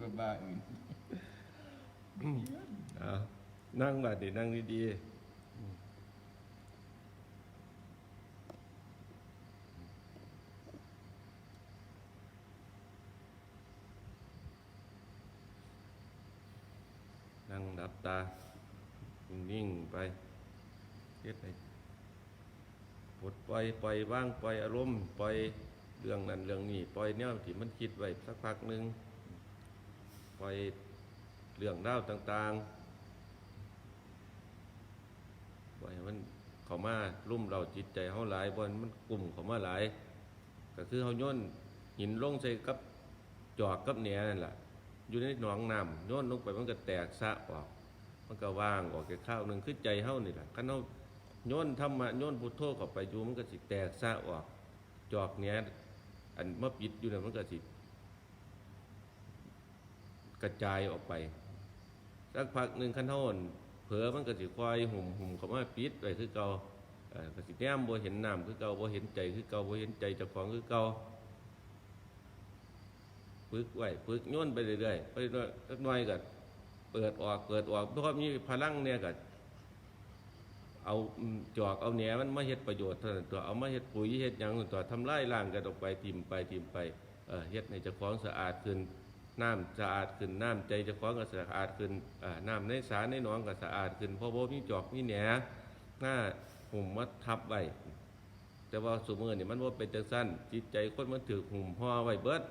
บ้าบ้าอื่นเอานั่งบัดดินั่งดีๆนั่งดับตา นิ่งๆไปเฮ็ดให้ปลดปล่อยปล่อยว่างปล่อยอารมณ์ปล่อยเรื่องนั้นเรื่องนี้ปล่อยแนวที่มันคิดไว้สักพักหนึ่ง ปล่อยเรื่องราวต่างๆปล่อยมันเข้ามาลุ่มเราจิตใจเฮาหลายบนมันกลุ่มเขามาหลาย ก็คือเฮาย่นหินลงใส่กับจอกกับแหนนั่นแหละอยู่ในหนองน้ำย่นลงไปมันก็แตกสะออก มันก็ว่างออกแก่ข้าวหนึ่งคือใจเฮานี่แหละคันเฮาโยนธรรมะโยนพุทโธเข้าไปอยู่มันก็สิแตกซะออก จอกเนี้ยอันมาปิดอยู่เนี่ยมันก็สิ กระจายออกไปสักพักหนึ่งคันเฮาอั่นเผลอมันก็สิคอยหุ่มหุ่มเขามาปิดไว้คือเก่าก็สิแนมบ่เห็นน้ำคือเก่าบ่เห็นใจคือเก่าบ่เห็นใจเจ้าของคือเก่าปึกไว้ปึกโยนไปเรื่อยๆไปเรื่อยๆสักหน่อยก็เปิดออกเปิดออกเพราะมีพลังเนี่ยก็เอาจอกเอาแหนมันมาเฮ็ดประโยชน์เท่านั้นตัวเอามาเฮ็ดปุ๋ยเฮ็ดหยังตัวทำลายล้างกันออกไปทิมไปทิมไปเอ่อเฮ็ดให้เจ้าของสะอาดขึ้น น้ำสะอาดขึ้นน้ำใจเจ้าของก็สะอาดขึ้นน้ำในสาในหนองก็สะอาดขึ้นเพราะบ่มีจอกมีแหนหน้าหุ่มมาทับไว้แต่ว่าสมือนี่มันบ่าเป็นจังซั่นจิตใจคนมันถูกหุ่มห่อไว้เบิด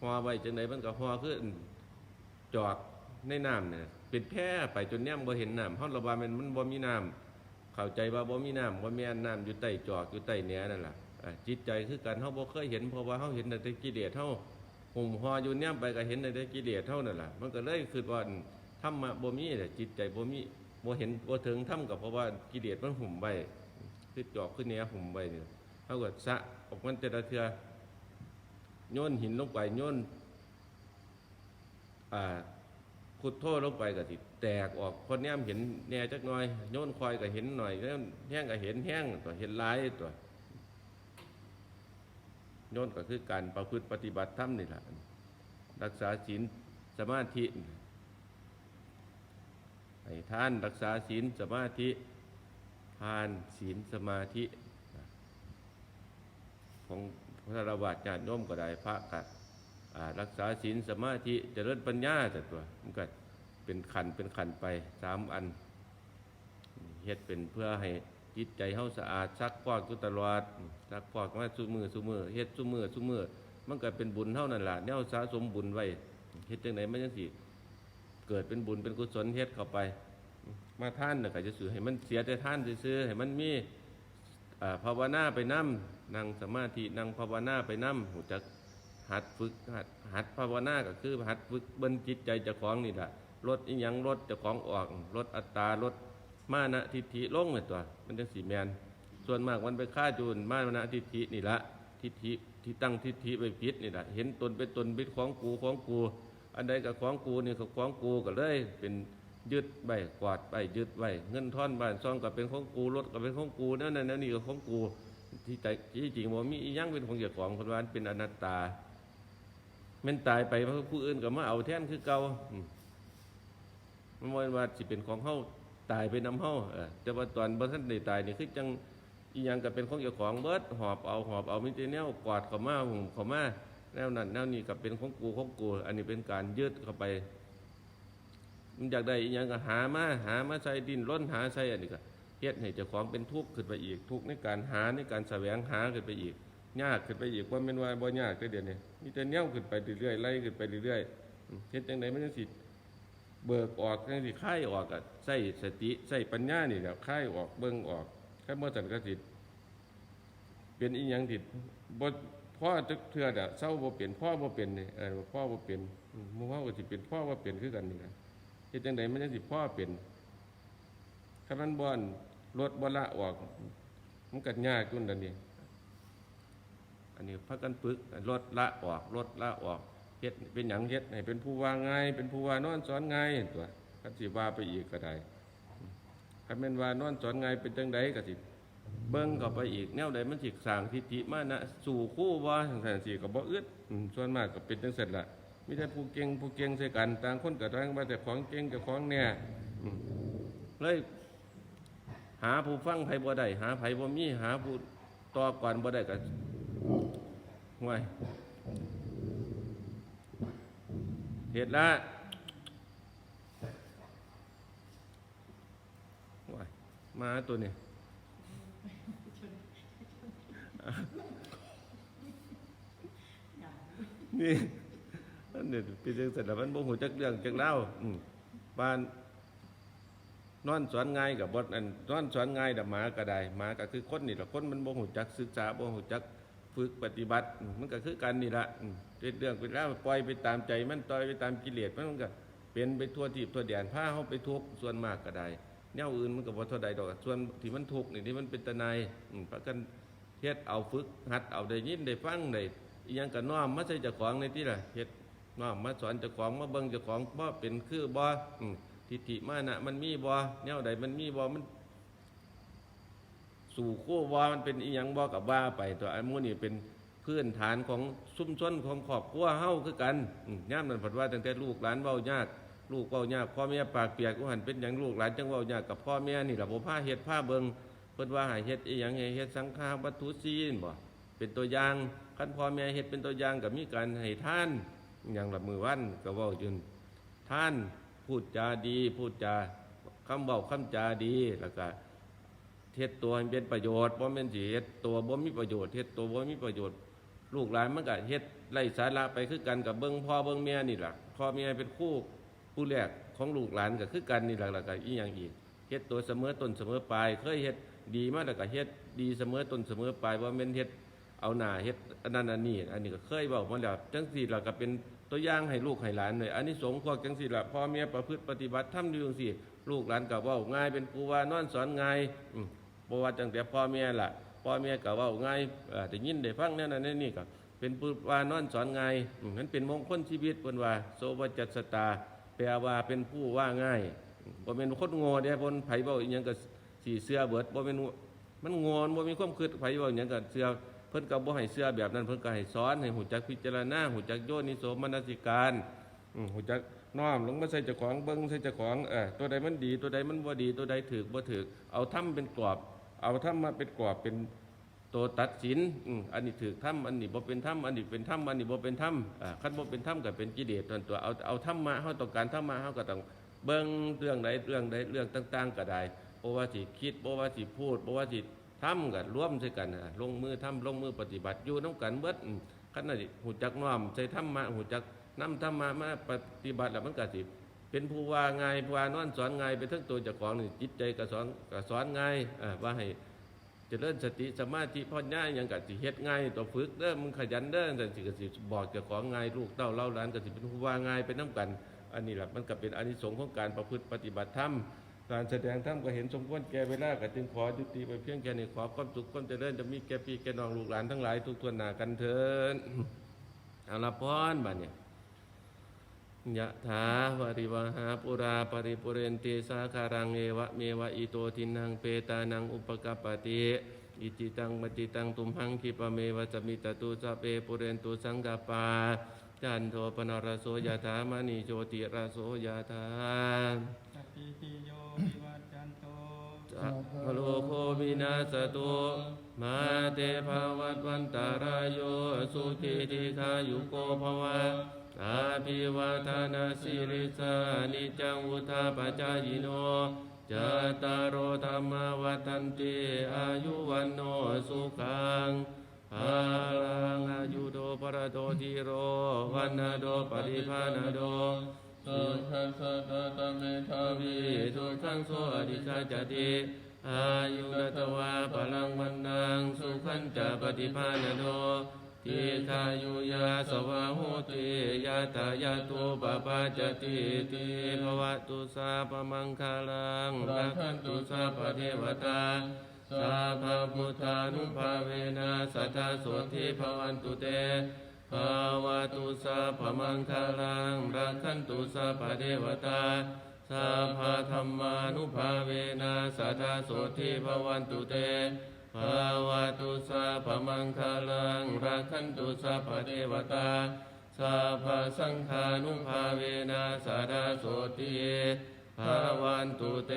ห่อไว้จังไดมันก็ห่อขึ้นจอกในน้ำเนี่ยเป็นแพร่ไปจนแนมบ่เห็นน้ำเฮาระบายมันมันบ่มีน้ำเข้าใจว่าบ่มีน้ำบ่มีอันน้ำอยู่ใต้จอกอยู่ใต้เนี้ยนั่นแหละจิตใจคือกันเฮาบ่เคยเห็นเพราะว่าเฮาเห็นแต่กิเลสเฮา ห่มห่ออยู่แนมไปก็เห็นแต่กิเลสเท่านั่นแหละมันก็เลยคือว่าธรรมะบ่มีแต่จิตใจบ่มีบ่เห็นบ่ถึงธรรมก็เพราะว่ากิเลสมันห่มไว้คือจอกคือเนี้ยห่มไว้นี่เฮาก็สะออกมันแต่ละเทื่อโยนหินลงไปโยนอ่าขุดโทษลงไปก็สิแตกออกคนแนมเห็นแหน่จักหน่อยโยนคอยก็เห็นหน่อยแล้วแห้งก็เห็นแห้งตัวเห็นลายตัว โยนก็คือการประพฤติปฏิบัติธรรมนี่แหละรักษาศีลสมาธิให้ท่านรักษาศีลสมาธิทานศีลสมาธิ ของพระราบาสญาติโยมก็ได้พระกัดอ่ารักษาศีลสมาธิเจริญปัญญาแต่ตัวมันก็เป็นขันเป็นขันไปสามอันเฮ็ดเป็นเพื่อให้ จิตใจเฮาสะอาดซักฟอกอยู่ตลอดซักฟอกมาสุมือสุมือเฮ็ดสุมือสุมือมันก็เป็นบุญเท่านั้นล่ะแนวสะสมบุญไว้เฮ็ดจังไดมันจังสิเกิดเป็นบุญเป็นกุศลเฮ็ดเข้าไป มาท่านน่ะก็จะสื่อให้มันเสียแต่ท่านซื่อให้มันมีภาวนาไปนํนั่งสมาธินั่งภาวนาไปนํหูจักหัดฝึกหัดหัดภาวนาก็คือหัดฝึกบนจิตใจเจ้าของนี่แหละลดอีหยังลดเจ้าของออกลดอัตตาลด มานะทิฏฐิลงเลยตัว มันจะสีแมนส่วนมากมันไปฆ่าจูนมานะทิฏฐินี่ละทิฏฐิที่ตั้งทิฏฐิไปผิดนี่แหละเห็นตนเป็นตนเป็นของกูของกู อันใดกับของกูนี่กับของกูก็เลยเป็นยึดใบกวาดไปยึดไว้เงินท่อนบ้านซองก็เป็นของกูรถก็เป็นของกูนั่นนั่นนี่ก็ของกูที่ใจที่จริงว่ามียังเป็นของเจ้าของคนว่าเป็นอนัตตาแมันตายไปเพราะผู้อื่นก็มาเอาแทนคือเก่ามันว่าว่าสิเป็นของเฮา ตายไปนำเฮาเออแต่ว่าตอนบ่ทันได้ตายนี่คือจังอีหยังก็เป็นของเจ้าของเบิดหอบเอาหอบเอามีแต่แนวกอดเข้ามาหุ่มเข้ามาแนวนั้นแนวนี้ก็เป็นของกูของกู อันนี้เป็นการยึดเข้าไปมันอยากได้อีหยังก็หามาหามาใส่ดินล้นหาใส่อันนี้ก็เฮ็ดให้เจ้าของเป็นทุกข์ขึ้นไปอีกทุกข์ในการหาในการแสวงหาขึ้นไปอีกยากขึ้นไปอีกว่าเป็นว่าบ่ยาก็เดี๋ยวนี้มีแต่แนวขึ้นไปเรื่อยๆไล่ขึ้นไปเรื่อยๆเฮ็ดจังไดมันจังสิ เบิกออกจังสิคายออกก็ใส่สติใส่ปัญญานี่แหละคายออกเบิ่งออกแค่บ่ซั่นก็สิเป็นอีหยังที่บ่พ่อจักเทื่อน่ะเศร้าบ่เป็นพ่อบ่เป็นนี่เออพ่อบ่เป็นอืมหมู่เฮาก็สิเป็นพ่อบ่เป็นคือกันนี่ล่ะเฮ็ดจังไดมันจังสิพ่อเป็นคันมันบ่อนรถบ่ละออกมันก็ยากจุนดันนี้อันนี้พักกันปึกลดละออกลดละออก ฮ็ดเป็นหยังเฮ็ดให้เป็นผู้ว่าง่ายเป็นผู้ว่านอนสอนง่ายตัวกันสิว่าไปอีกก็ได้คันแม่นว่านอนสอนง่ายเป็นจังใดก็สิเบิ่งเข้าไปอีกแนวใดมันสิสร้างทิฏฐิมานะสู่คู่ว่าจันสิก็บ่อึดอืมส่วนมากก็เป็นจังซั่นล่ะมีแต่ผู้เก่งผู้เก่งใส่กัน ต่างคนกับต่างมาแต่ของเก่งกับของเนี่ยเลยหาผู้ฟังไผบ่ได้หาไผบ่มีหาผู้ต่อก่อนบ่ได้ก็ห่วย เหตุละห่วยมาตัวนี้นี่อันนี้เป็นจังซั่นล่ะมันบ่ฮู้จักเรื่องจักเล่าบ้านนอนสอนง่ายกับบทอันนอนสอนง่ายดับหมาก็ได้หมาก็คือคนนี่ล่ะคนมันบ่ฮู้จักศึกษาบ่ฮู้จัก ฝึกปฏิบัติ มันก็คือกันนี่ละเป็นเรื่องเป็นราวปล่อยไปตามใจ มันต่อยไปตามกิเลสมันก็เป็นไปทั่วทิพย์ทั่วแดนพาเฮาไปทุกส่วนมากก็ได้แนวอื่นมันก็บ่เท่าใดดอกส่วนที่มันทุกนี่ที่มันเป็นตะนายพากันเฮ็ดเอาฝึกหัดเอาได้ยินได้ฟังได้อีหยังก็น้อมมาใส่เจ้าของในที่ละเฮ็ดน้อมมาสอนเจ้าของมาเบิ่งเจ้าของบ่เป็นคือบ่ทิฏฐิมานะมันมีบ่แนวใดมันมีบ่มัน สู่คู่บ่มันเป็นอีหยังบ่กับว่าไปตัวไอันหมู่นี่เป็นพื้นฐานของชุมชนของครอบครัวเฮ้าคือกันอืมยามนันเพิ่นว่าตั้งแต่ลูกหลานเว้ายากลูกเว้ายากพ่อแม่ปากเปียกว่าหันเป็นหยังลูกหลานจังเว้ายากกับพ่อแม่นี่ล่ะบ่พาเฮ็ดพาเบิงเพิ่นว่าห้เฮ็ดอีหยังให้เฮ็ดสังฆาวัตถุศีลบ่เป็นตัวอย่างคันพ่อแม่เฮ็ดเป็นตัวอย่างกับมีการให้ท่านอย่างละมือวันก็เว้าจนท่านพูดจาดี พูดจาคำเว้าคำจาดีแล้วก็ เฮ็ดตัวให้เป็นประโยชน์บ่แม่นสิเฮ็ดตัวบ่มีประโยชน์เฮ็ดตัวบ่มีประโยชน์ ลูกหลานมันก็เฮ็ดไร้สาระไปคือกันกับเบิ่งพ่อเบิ่งแม่นี่ล่ะพ่อแม่เป็นคู่ผู้แรกของลูกหลานก็คือกันนี่ล่ะแล้วก็อีหยังอีกเฮ็ดตัวเสมอต้นเสมอปลายเคยเฮ็ดดีมาแล้วก็เฮ็ดดีเสมอต้นเสมอปลายบ่แม่นเฮ็ดเอาหน้าเฮ็ดอันนั้นอันนี้อันนี้ก็เคยบอกมาแล้วจังสี่เราก็เป็นตัวอย่างให้ลูกให้หลานเลยอันนี้สงส์พวกจังสี่ละพ่อแม่ประพฤติปฏิบัติทำอยู่จังสี่ ลูกหลานก็เว้าง่ายเป็นครูว่านอนสอนง่ายอื บ่ว่าจังแต่พ่อแม่ล่ะพ่อแม่ก็เว้าง่ายเอ่อได้ยินได้ฟังแนั่นนั่นนี่ก็เป็นผู้ว่านอนสอนง่ายอืมมันเป็นมงคลชีวิตเพิ่นว่าโสวจัสสตาแปลว่าเป็นผู้ว่าง่ายอืมบ่แม่นคนโง่เด้เพิ่นไผเว้าอีหยังก็สิเชื่อเบิดบ่แม่นมันโง่บ่มีความคิดไผเว้าอีหยังก็เชื่อเพิ่นก็บ่ให้เสื้อแบบนั้นเพิ่นก็ให้สอนให้หูจักพิจารณาหูจักโยนิโสมนสิการอืมหูจักน้อมลงมาใส่เจ้าของเบิ่งใส่เจ้าของเออตัวใดมันดีตัวใดมันบ่ดีตัวใดถูกบ่ถูกเอาทำเป็นกรอบ เอาทำมาเป็นกรอบเป็นตัวตัดสินอืมอันนี้ถูกทำอันนี้บ่เป็นธรรมอันนี้เป็นธรรมอันนี้บ่เป็นธรรมอ่าคันบ่เป็นธรรมก็เป็นกิเลสตัวตัวเอาเอาธรรมะเฮาต้องการธรรมะเฮาก็ต้องเบิ่งเรื่องใดเรื่องใดเรื่องต่าง ๆ ก็ได้บ่ว่าสิคิดบ่ว่าสิพูดบ่ว่าสิทำกันร่วมใส่กันลงมือทำลงมือปฏิบัติอยู่น้ำกันเบิดอืมขันน่ะหูจักน้อมใส่ธรรมะหูจักน้ำธรรมะมาปฏิบัติแล้วมันก็สิ เป็นผู้ว่าไงผู้ว่านอนสอนไงไปทั้งตัวเจ้าของนี่จิตใจก็สอนก็สอนง่ายอ่าว่าให้เจริญสติสมาธิพ่อญ่าหยังก็สิเฮ็ดง่ายตัวฝึกเด้อมึงขยันเด้อแต่สิก็สิบอกเจ้าของง่ายลูกเต้าเล่าหลานก็สิเป็นผู้ว่าง่ายไปน้ำกัน อันนี้แหละมันก็เป็นอนิสงส์ของการประพฤติปฏิบัติธรรมการแสดงธรรมก็เห็นสมควรแก่เวลาก็จึงขอยุติไปเพียงแค่นี้ขอความสุขความเจริญจะมีแก่พี่แก่น้องลูกหลานทั้งหลายทุกทวนหนากันเถิดเอาละพรบัดเนี่ย ยะถาวาริวหาปุราปริปุเรนติสาคารังเอวะเมวะอิโตทินังเปตานังอุปกปปติอิจิตังมติตังตุมหังคิปะเมวะจมิตตุสะเปปุเรนตุสังกปาจันโทปนรโสยะถามณีโชติระโสยะถาปิติโยวิว พโลโควินาศตุมาเตภวัตวันตารายโยสุขีติขายุโกภวะอาภิวาทนาสิริสานิจังวุธาปจายโนจตารโอธรรมวัฏันติอายุวันโนสุขังภาลังอายุโดปรโตจิโรวันนาโดปริภานโด สุขังสัตตะเมทาวิทุขังโสอดิชาจติอายุรตวาพลังวันนังสุขันจะปฏิภาณโนทิคายุยาสวาหุติยาตายาตุปปาจติติภวตุสาปมังคาลังรักขันตุสาปเทวตาสัพพุทธานุภาเวนะสัทธาโสธิภวันตุเต ภาวะตุสาพมังคลังรักขันตุสาปเทวตาสัพพะธรรมานุภาเวนะสัทธาโสธิภวันตุเตภาวะตุสาพมังคลังรักขันตุสาปเทวตาสัพพสังฆานุภาเวนะสาธาโสติภาวันตุเต